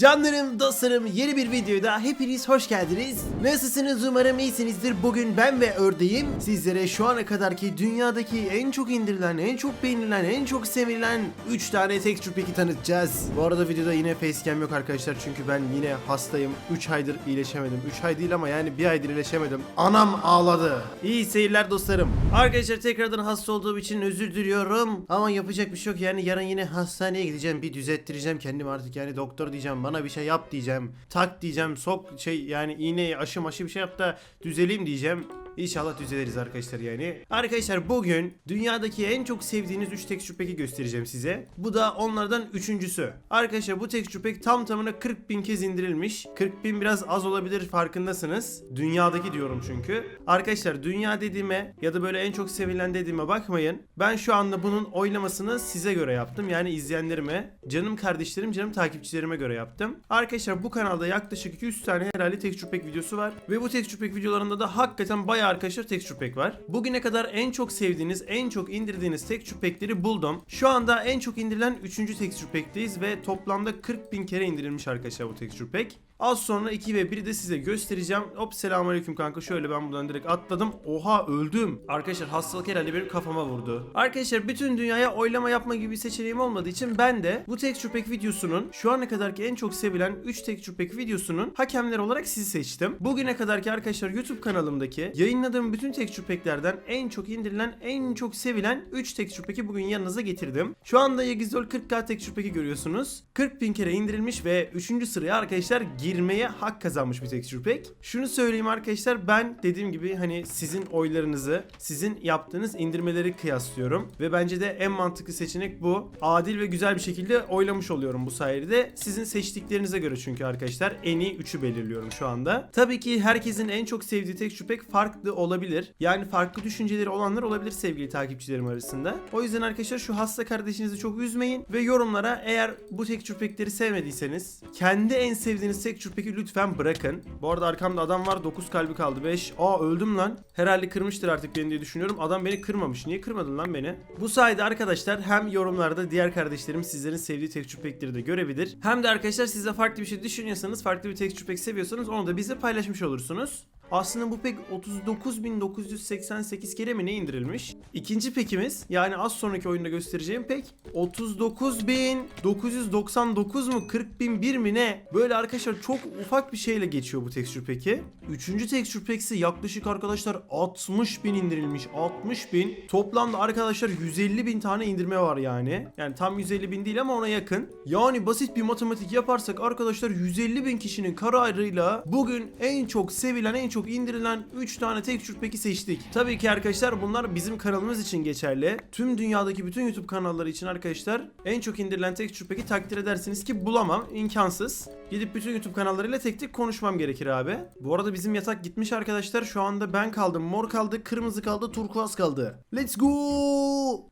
Canlarım, dostlarım yeni bir videoda hepiniz hoş geldiniz. Nasılsınız umarım iyisinizdir. Bugün ben ve ördeğim sizlere şu ana kadarki dünyadaki en çok indirilen, en çok beğenilen, en çok sevilen 3 tane texture pack'i tanıtacağız. Bu arada videoda yine facecam yok arkadaşlar çünkü ben yine hastayım. 3 aydır iyileşemedim. 3 ay değil ama yani bir aydır iyileşemedim. Anam ağladı. İyi seyirler dostlarım. Arkadaşlar tekrardan hasta olduğum için özür diliyorum. Ama yapacak bir şey yok yani yarın yine hastaneye gideceğim. Bir düzelttireceğim kendimi artık yani doktor diyeceğim bana bir şey yap diyeceğim. Tak diyeceğim sok şey yani iğneyi aşı maşı bir şey yap da düzeleyim diyeceğim. İnşallah düzeliriz arkadaşlar yani. Arkadaşlar bugün dünyadaki en çok sevdiğiniz 3 texture pack'i göstereceğim size. Bu da onlardan üçüncüsü. Arkadaşlar bu texture pack tam tamına 40 bin kez indirilmiş. 40 bin biraz az olabilir farkındasınız. Dünyadaki diyorum çünkü. Arkadaşlar dünya dediğime ya da böyle en çok sevilen dediğime bakmayın. Ben şu anda bunun oylamasını size göre yaptım. Yani izleyenlerime, canım kardeşlerim, canım takipçilerime göre yaptım. Arkadaşlar bu kanalda yaklaşık 100 tane herhalde texture pack videosu var. Ve bu texture pack videolarında da hakikaten bayağı arkadaşlar texture pack var. Bugüne kadar en çok sevdiğiniz, en çok indirdiğiniz texture pack'leri buldum. Şu anda en çok indirilen 3. texture pack'teyiz ve toplamda 40 bin kere indirilmiş arkadaşlar bu texture pack. Az sonra 2 ve 1'i de size göstereceğim. Hop selamünaleyküm kanka. Şöyle ben buradan direkt atladım. Oha öldüm. Arkadaşlar hastalık herhalde benim kafama vurdu. Arkadaşlar bütün dünyaya oylama yapma gibi bir seçeneğim olmadığı için ben de bu texture pack videosunun şu ana kadarki en çok sevilen 3 texture pack videosunun hakemleri olarak sizi seçtim. Bugüne kadarki arkadaşlar YouTube kanalımdaki yayınladığım bütün texture pack'lerden en çok indirilen, en çok sevilen 3 texture pack'i bugün yanınıza getirdim. Şu anda Yegizol 40k texture pack'i görüyorsunuz. 40 bin kere indirilmiş ve 3. sıraya arkadaşlar girmeye hak kazanmış bir texture pack. Şunu söyleyeyim arkadaşlar ben dediğim gibi hani sizin oylarınızı, sizin yaptığınız indirmeleri kıyaslıyorum ve bence de en mantıklı seçenek bu. Adil ve güzel bir şekilde oylamış oluyorum bu sayede. Sizin seçtiklerinize göre çünkü arkadaşlar en iyi 3'ü belirliyorum şu anda. Tabii ki herkesin en çok sevdiği texture pack farklı olabilir. Yani farklı düşünceleri olanlar olabilir sevgili takipçilerim arasında. O yüzden arkadaşlar şu hasta kardeşinizi çok üzmeyin ve yorumlara eğer bu texture pack'leri sevmediyseniz kendi en sevdiğiniz texture pack'i lütfen bırakın. Bu arada arkamda adam var 9 kalbi kaldı 5. Aa öldüm lan. Herhalde kırmıştır artık beni diye düşünüyorum. Adam beni kırmamış. Niye kırmadın lan beni? Bu sayede arkadaşlar hem yorumlarda diğer kardeşlerim sizlerin sevdiği texture pack'leri de görebilir. Hem de arkadaşlar siz de farklı bir şey düşünüyorsanız, farklı bir texture pack seviyorsanız onu da bizle paylaşmış olursunuz. Aslında bu pek 39.988 kere mi ne indirilmiş? İkinci pekimiz yani az sonraki oyunda göstereceğim pek 39.999 mu 40.001 mi ne? Böyle arkadaşlar çok ufak bir şeyle geçiyor bu texture peki. Üçüncü pack ise yaklaşık arkadaşlar 60.000 indirilmiş 60.000. Toplamda arkadaşlar 150.000 tane indirme var yani. Yani tam 150.000 değil ama ona yakın. Yani basit bir matematik yaparsak arkadaşlar 150.000 kişinin kararıyla bugün en çok sevilen en çok indirilen 3 tane texture pack'i seçtik. Tabii ki arkadaşlar bunlar bizim kanalımız için geçerli. Tüm dünyadaki bütün YouTube kanalları için arkadaşlar en çok indirilen texture pack'i takdir edersiniz ki bulamam. imkansız. Gidip bütün YouTube kanallarıyla tek tek konuşmam gerekir abi. Bu arada bizim yatak gitmiş arkadaşlar. Şu anda ben kaldım, mor kaldı, kırmızı kaldı, turkuaz kaldı. Let's go!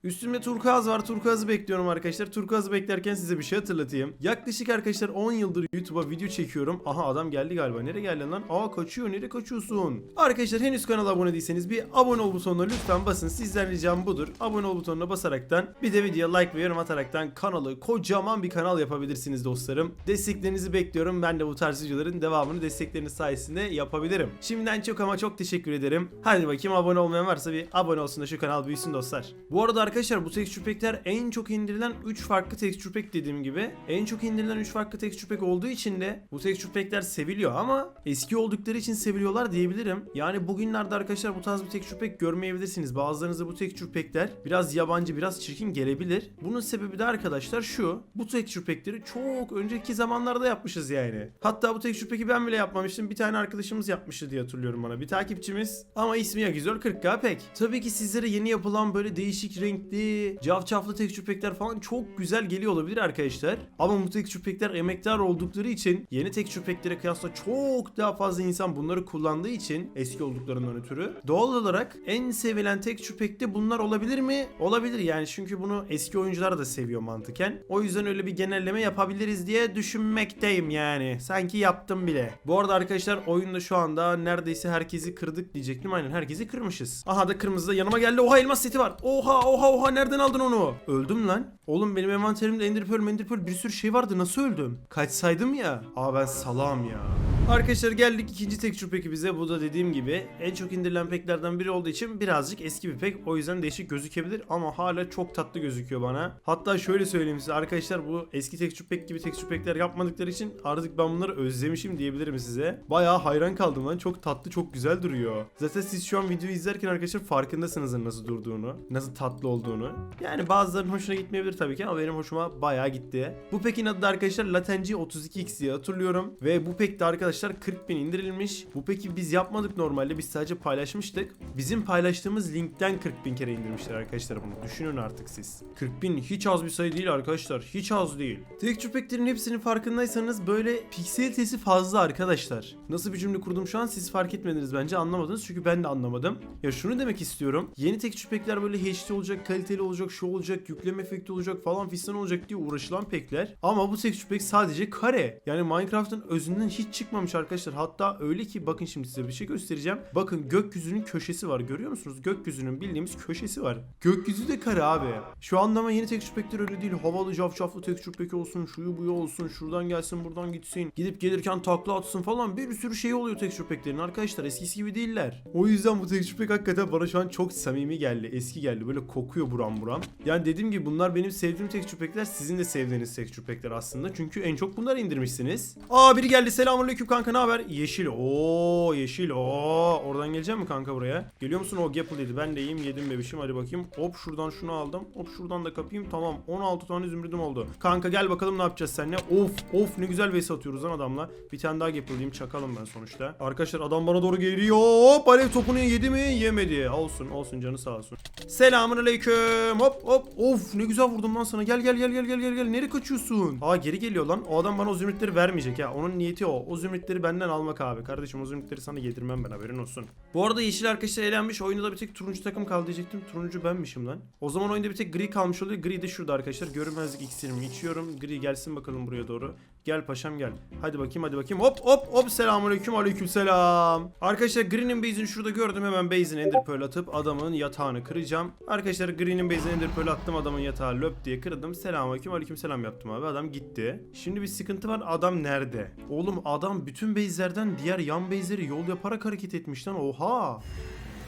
Üstümde turkuaz var. Turkuaz'ı bekliyorum arkadaşlar. Turkuaz'ı beklerken size bir şey hatırlatayım. Yaklaşık arkadaşlar 10 yıldır YouTube'a video çekiyorum. Aha adam geldi galiba. Nereye geldin lan? Aa kaçıyor. Nereye kaçıyorsun? Arkadaşlar henüz kanala abone değilseniz bir abone ol butonuna lütfen basın. Sizden ricam budur. Abone ol butonuna basaraktan bir de videoya like ve yorum ataraktan kanalı kocaman bir kanal yapabilirsiniz dostlarım. Desteklerinizi bekliyorum. Ben de bu tarz videoların devamını destekleriniz sayesinde yapabilirim. Şimdiden çok ama çok teşekkür ederim. Hadi bakayım abone olmayan varsa bir abone olsun da şu kanal büyüsün dostlar. Bu arada arkadaşlar bu texture pack'ler en çok indirilen 3 farklı texture pack dediğim gibi. En çok indirilen 3 farklı texture pack olduğu için de bu texture pack'ler seviliyor ama eski oldukları için seviliyorlar diyebilirim. Yani bugünlerde arkadaşlar bu tarz bir texture pack görmeyebilirsiniz. Bazılarınıza bu texture pack'ler biraz yabancı, biraz çirkin gelebilir. Bunun sebebi de arkadaşlar şu. Bu texture pack'leri çok önceki zamanlarda yapmışız yani. Hatta bu texture pack'i ben bile yapmamıştım. Bir tane arkadaşımız yapmıştı diye hatırlıyorum bana. Bir takipçimiz ama ismi Yakizor 40k pack. Tabii ki sizlere yeni yapılan böyle değişik renkli, cafcaflı texture pack'ler falan çok güzel geliyor olabilir arkadaşlar. Ama bu texture pack'ler emektar oldukları için yeni texture pack'lere kıyasla çok daha fazla insan bunları kullandığı kullandığı için eski olduklarından ötürü doğal olarak en sevilen tek de bunlar olabilir mi? Olabilir yani çünkü bunu eski oyuncular da seviyor mantıken. O yüzden öyle bir genelleme yapabiliriz diye düşünmekteyim yani. Sanki yaptım bile. Bu arada arkadaşlar oyunda şu anda neredeyse herkesi kırdık diyecektim. Aynen herkesi kırmışız. Aha da kırmızı da yanıma geldi. Oha elmas seti var. Oha oha oha nereden aldın onu? Öldüm lan. Oğlum benim envanterimde Ender Pearl, Ender Pearl bir sürü şey vardı. Nasıl öldüm? Kaçsaydım ya. Aa ben salam ya. Arkadaşlar geldik ikinci texture peki bize. Bu da dediğim gibi en çok indirilen peklerden biri olduğu için birazcık eski bir pek. O yüzden değişik gözükebilir ama hala çok tatlı gözüküyor bana. Hatta şöyle söyleyeyim size arkadaşlar bu eski texture pek gibi texture pekler yapmadıkları için artık ben bunları özlemişim diyebilirim size. Bayağı hayran kaldım lan. Çok tatlı, çok güzel duruyor. Zaten siz şu an videoyu izlerken arkadaşlar farkındasınızdır nasıl durduğunu, nasıl tatlı olduğunu. Yani bazılarının hoşuna gitmeyebilir tabii ki ama benim hoşuma bayağı gitti. Bu pekin adı da arkadaşlar Latenci 32X diye hatırlıyorum. Ve bu pek de arkadaşlar 40 bin indirilmiş. Bu peki biz yapmadık normalde. Biz sadece paylaşmıştık. Bizim paylaştığımız linkten 40 bin kere indirmişler arkadaşlar bunu. Düşünün artık siz. 40 bin hiç az bir sayı değil arkadaşlar. Hiç az değil. Texture Pack'lerin hepsinin farkındaysanız böyle piksalitesi fazla arkadaşlar. Nasıl bir cümle kurdum şu an siz fark etmediniz bence anlamadınız. Çünkü ben de anlamadım. Ya şunu demek istiyorum. Yeni Texture Pack'ler böyle HD olacak, kaliteli olacak, şu olacak, yükleme efekti olacak falan fistan olacak diye uğraşılan pekler. Ama bu Texture Pack sadece kare. Yani Minecraft'ın özünden hiç çıkmamış arkadaşlar. Hatta öyle ki bakın şimdi size bir şey göstereceğim. Bakın gökyüzünün köşesi var. Görüyor musunuz? Gökyüzünün bildiğimiz köşesi var. Gökyüzü de kare abi. Şu anda ama yeni texture pack'ler öyle değil. Havalı cafcaflı texture pack olsun. Şuyu buyu olsun. Şuradan gelsin buradan gitsin. Gidip gelirken takla atsın falan. Bir sürü şey oluyor texture pack'lerin arkadaşlar. Eskisi gibi değiller. O yüzden bu texture pack hakikaten bana şu an çok samimi geldi. Eski geldi. Böyle kokuyor buram buram. Yani dediğim gibi bunlar benim sevdiğim texture pack'ler. Sizin de sevdiğiniz texture pack'ler aslında. Çünkü en çok bunları indirmişsiniz. Aa biri geldi. Selamünaleyküm kanka ne haber? Yeşil. Oo yeşil. Oo oradan geleceğim mi kanka buraya? Geliyor musun? O Gapple dedi. Ben de iyiyim. Yedim bebişim. Hadi bakayım. Hop şuradan şunu aldım. Hop şuradan da kapayım. Tamam. 16 tane zümrüdüm oldu. Kanka gel bakalım ne yapacağız seninle. Of of ne güzel vs atıyoruz lan adamla. Bir tane daha Gapple'layım. Çakalım ben sonuçta. Arkadaşlar adam bana doğru geliyor. Hop alev topunu yedi mi? Yemedi. Olsun olsun canı sağ olsun. Selamun aleyküm. Hop hop. Of ne güzel vurdum lan sana. Gel gel gel gel gel gel. Nereye kaçıyorsun? Aa geri geliyor lan. O adam bana o zümrütleri vermeyecek ya. Onun niyeti o. O zümrütleri benden almak abi. Kardeşim o zümrütleri sana yedirmem ben haberin olsun. Bu arada yeşil arkadaşlar eğlenmiş. Oyunda da bir tek turuncu takım kaldı diyecektim. Turuncu benmişim lan. O zaman oyunda bir tek gri kalmış oluyor. Gri de şurada arkadaşlar. Görünmezlik iksirimi içiyorum. Gri gelsin bakalım buraya doğru. Gel paşam gel. Hadi bakayım hadi bakayım. Hop hop hop. Selamünaleyküm aleyküm selam. Arkadaşlar Green'in base'ini şurada gördüm. Hemen base'ine ender pearl atıp adamın yatağını kıracağım. Arkadaşlar Green'in base'ine ender pearl attım. Adamın yatağı löp diye kırdım. Selamünaleyküm aleyküm selam yaptım abi. Adam gitti. Şimdi bir sıkıntı var. Adam nerede? Oğlum adam bütün base'lerden diğer yan base'leri yol yaparak hareket etmiş lan. Oha.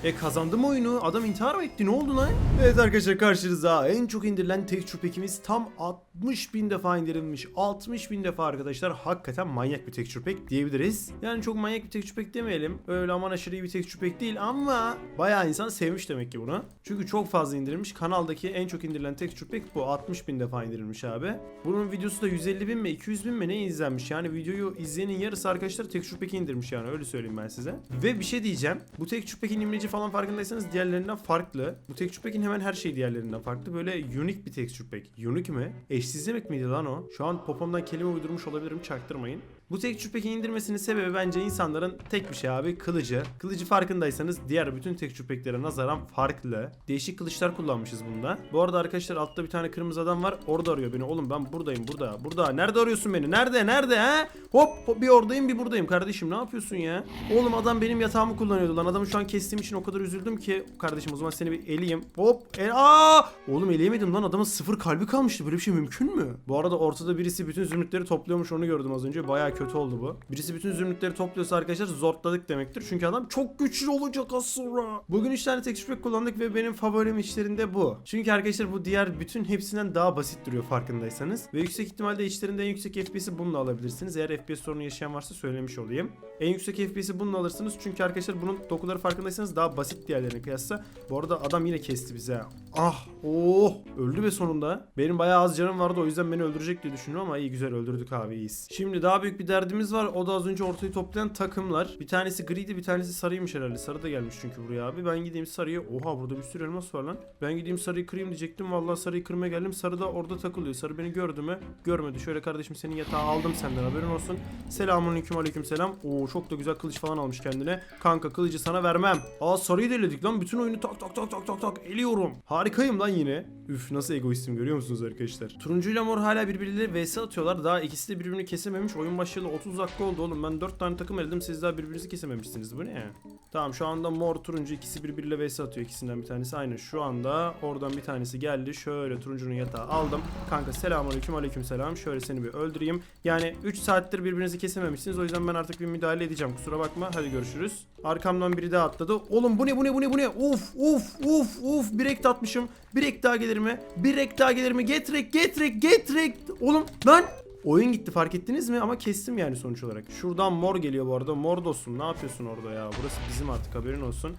E kazandım oyunu. Adam intihar mı etti? Ne oldu lan? Evet arkadaşlar karşınızda en çok indirilen texture pack'imiz tam 60 bin defa indirilmiş. 60 bin defa arkadaşlar. Hakikaten manyak bir texture pack diyebiliriz. Yani çok manyak bir texture pack demeyelim. Öyle aman aşırı iyi bir texture pack değil ama bayağı insan sevmiş demek ki bunu. Çünkü çok fazla indirilmiş. Kanaldaki en çok indirilen texture pack bu. 60 bin defa indirilmiş abi. Bunun videosu da 150 bin mi 200 bin mi ne izlenmiş. Yani videoyu izleyenin yarısı arkadaşlar texture pack'i indirmiş yani öyle söyleyeyim ben size. Ve bir şey diyeceğim. Bu texture pack'in imleci falan farkındaysanız diğerlerinden farklı. Bu texture pack'in hemen her şeyi diğerlerinden farklı. Böyle unique bir texture pack. Unique mi? Eşsiz demek miydi lan o? Şu an popomdan kelime uydurmuş olabilirim çaktırmayın. Bu texture pack'in indirmesinin sebebi bence insanların tek bir şey abi kılıcı. Kılıcı farkındaysanız diğer bütün texture pack'lere nazaran farklı. Değişik kılıçlar kullanmışız bunda. Bu arada arkadaşlar altta bir tane kırmızı adam var. Orada arıyor beni. Oğlum ben buradayım burada. Burada. Nerede arıyorsun beni? Nerede? Nerede ha? Hop, hop bir oradayım bir buradayım kardeşim. Ne yapıyorsun ya? Oğlum adam benim yatağımı kullanıyordu lan. Adamı şu an kestiğim için o kadar üzüldüm ki. Kardeşim o zaman seni bir eleyeyim. Hop. El Aa! Oğlum eleyemedim lan. Adamın sıfır kalbi kalmıştı. Böyle bir şey mümkün mü? Bu arada ortada birisi bütün zümrütleri topluyormuş. Onu gördüm az önce. Bayağı kötü oldu bu. Birisi bütün zümrütleri topluyorsa arkadaşlar zortladık demektir. Çünkü adam çok güçlü olacak az sonra. Bugün 3 tane texture pack kullandık ve benim favorim içlerinde bu. Çünkü arkadaşlar bu diğer bütün hepsinden daha basit duruyor farkındaysanız. Ve yüksek ihtimalle içlerinde en yüksek FPS'i bununla alabilirsiniz. Eğer FPS sorunu yaşayan varsa söylemiş olayım. En yüksek FPS'i bununla alırsınız. Çünkü arkadaşlar bunun dokuları farkındaysanız daha basit diğerlerine kıyasla. Bu arada adam yine kesti bize. Ah, oh, öldü be sonunda. Benim bayağı az canım vardı o yüzden beni öldürecek diye düşünüyorum ama iyi güzel öldürdük abi iyiyiz. Şimdi daha büyük bir derdimiz var. O da az önce ortayı toplayan takımlar. Bir tanesi griydi bir tanesi sarıymış herhalde. Sarı da gelmiş çünkü buraya abi. Ben gideyim sarıyı. Oha burada bir sürü elmas var lan. Ben gideyim sarıyı kırayım diyecektim. Vallahi sarıyı kırmaya geldim. Sarı da orada takılıyor. Sarı beni gördü mü? Görmedi. Şöyle kardeşim senin yatağı aldım senden haberin olsun. olsun. Selamünaleyküm aleyküm selam. Oo çok da güzel kılıç falan almış kendine. Kanka kılıcı sana vermem. Aa sarıyı deledik lan. Bütün oyunu tak tak tak tak tak tak eliyorum. Harikayım lan yine. Üf nasıl egoistim görüyor musunuz arkadaşlar? Turuncuyla mor hala birbirleriyle vs atıyorlar. Daha ikisi de birbirini kesememiş. Oyun başlayalı 30 dakika oldu oğlum. Ben 4 tane takım eledim. Siz daha birbirinizi kesememişsiniz. Bu ne ya? Tamam şu anda mor turuncu ikisi birbiriyle vs atıyor. İkisinden bir tanesi aynı. Şu anda oradan bir tanesi geldi. Şöyle turuncunun yatağı aldım. Kanka selamünaleyküm aleyküm selam. Şöyle seni bir öldüreyim. Yani 3 saattir birbirinizi kesememişsiniz. O yüzden ben artık bir müdahale edeceğim. Kusura bakma. Hadi görüşürüz. Arkamdan biri daha atladı. Oğlum bu ne bu ne bu ne bu ne? Uf uf uf uf. Bir ek atmışım. Bir ek daha gelir mi? Bir ek daha gelir mi? Getrek getrek getrek. Oğlum lan Oyun gitti fark ettiniz mi? Ama kestim yani sonuç olarak. Şuradan mor geliyor bu arada. Mor dostum ne yapıyorsun orada ya? Burası bizim artık haberin olsun.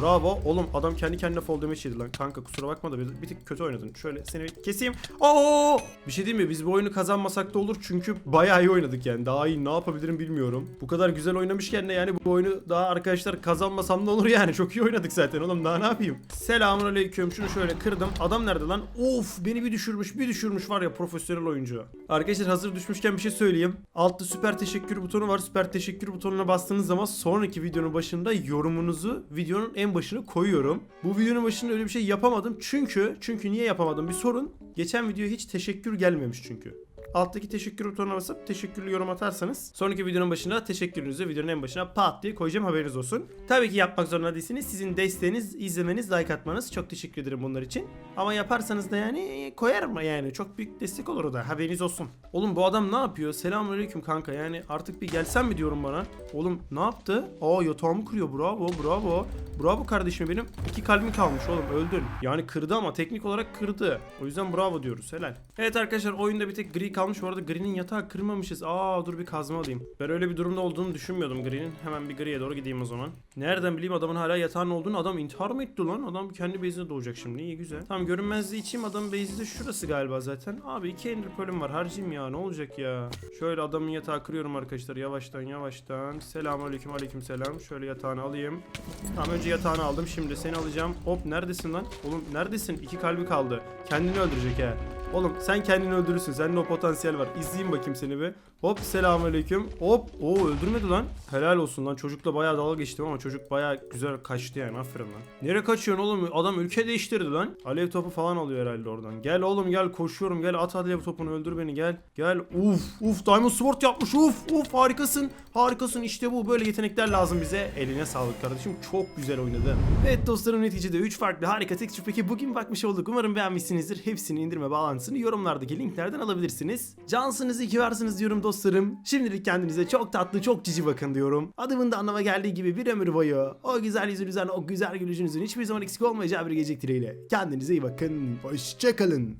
Bravo. Oğlum adam kendi kendine fall damage yedi lan. Kanka kusura bakma da bir, bir tık kötü oynadın. Şöyle seni keseyim. Oo! Bir şey diyeyim mi? Biz bu oyunu kazanmasak da olur. Çünkü bayağı iyi oynadık yani. Daha iyi ne yapabilirim bilmiyorum. Bu kadar güzel oynamışken de yani bu oyunu daha arkadaşlar kazanmasam da olur yani. Çok iyi oynadık zaten oğlum. Daha ne yapayım? Selamun aleyküm. Şunu şöyle kırdım. Adam nerede lan? Of beni bir düşürmüş. Bir düşürmüş var ya profesyonel oyuncu. Arkadaşlar hazır düşmüşken bir şey söyleyeyim. Altta süper teşekkür butonu var. Süper teşekkür butonuna bastığınız zaman sonraki videonun başında yorumunuzu videonun en başına koyuyorum. Bu videonun başında öyle bir şey yapamadım. Çünkü çünkü niye yapamadım? Bir sorun. Geçen video hiç teşekkür gelmemiş çünkü. Alttaki teşekkür butonuna basıp teşekkürlü yorum atarsanız sonraki videonun başına teşekkürünüzü videonun en başına pat diye koyacağım haberiniz olsun. Tabii ki yapmak zorunda değilsiniz. Sizin desteğiniz, izlemeniz, like atmanız çok teşekkür ederim bunlar için. Ama yaparsanız da yani koyarım yani çok büyük destek olur o da haberiniz olsun. Oğlum bu adam ne yapıyor? Selamünaleyküm kanka yani artık bir gelsen mi diyorum bana. Oğlum ne yaptı? Aa yatağımı kırıyor bravo bravo. Bravo kardeşim benim. iki kalbim kalmış oğlum öldün. Yani kırdı ama teknik olarak kırdı. O yüzden bravo diyoruz helal. Evet arkadaşlar oyunda bir tek gri kalmış. Bu arada gri'nin yatağı kırmamışız. Aa dur bir kazma alayım. Ben öyle bir durumda olduğunu düşünmüyordum gri'nin. Hemen bir gri'ye doğru gideyim o zaman. Nereden bileyim adamın hala yatağın olduğunu adam intihar mı etti lan? Adam kendi base'ine doğacak şimdi. İyi güzel. Tamam görünmezliği içeyim adamın base'i de şurası galiba zaten. Abi iki ender pearl'üm var. Harcayayım ya ne olacak ya. Şöyle adamın yatağı kırıyorum arkadaşlar. Yavaştan yavaştan. Selamünaleyküm aleyküm selam. Şöyle yatağını alayım. Tamam önce yatağını aldım. Şimdi seni alacağım. Hop neredesin lan? Oğlum neredesin? İki kalbi kaldı. Kendini öldürecek he. Oğlum sen kendini öldürürsün. Senin o potansiyel var. İzleyeyim bakayım seni bir. Hop selamünaleyküm. Hop. Oo öldürmedi lan. Helal olsun lan. Çocukla bayağı dalga geçtim ama çocuk bayağı güzel kaçtı yani. Aferin lan. Nereye kaçıyorsun oğlum? Adam ülke değiştirdi lan. Alev topu falan alıyor herhalde oradan. Gel oğlum gel koşuyorum. Gel at alev topunu öldür beni gel. Gel. Uf uf Diamond Sword yapmış. Uf uf harikasın. Harikasın işte bu. Böyle yetenekler lazım bize. Eline sağlık kardeşim. Çok güzel oynadı. Evet dostlarım neticede 3 farklı harika tek peki bugün bakmış olduk. Umarım beğenmişsinizdir. Hepsini indirme bağlantısını yorumlardaki linklerden alabilirsiniz. Cansınız iyi ki varsınız diyorum dostlarım. Şimdilik kendinize çok tatlı çok cici bakın diyorum. Adımın da anlama geldiği gibi bir ömür boyu o güzel yüzünüzden o güzel gülüşünüzün hiçbir zaman eksik olmayacağı bir gelecek dileğiyle. Kendinize iyi bakın. Hoşçakalın.